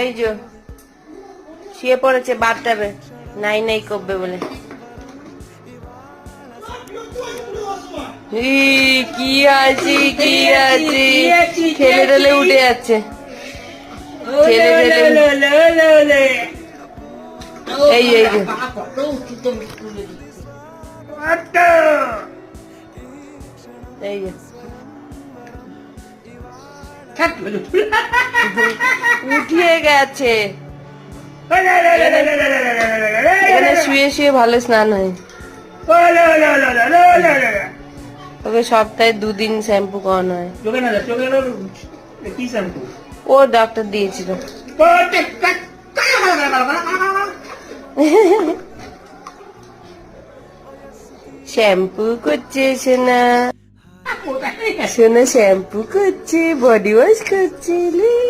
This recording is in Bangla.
এই যে, শুয়ে পড়েছে বাথটাবে। নাই নাই করবে বলে। কি আছি কি আছি? ঠেলে ঠেলে উঠে যাচ্ছে। এই এই এই যে। উঠিয়ে গেছে এখানে শুয়ে শুয়ে ভালো স্নান হয় ওকে সপ্তাহে দুদিন শ্যাম্পু করানো হয় না না ও ডাক্তার দিয়েছিল শ্যাম্পু করছে সোনা সোনা শ্যাম্পু করছে বডি ওয়াশ করছে লে।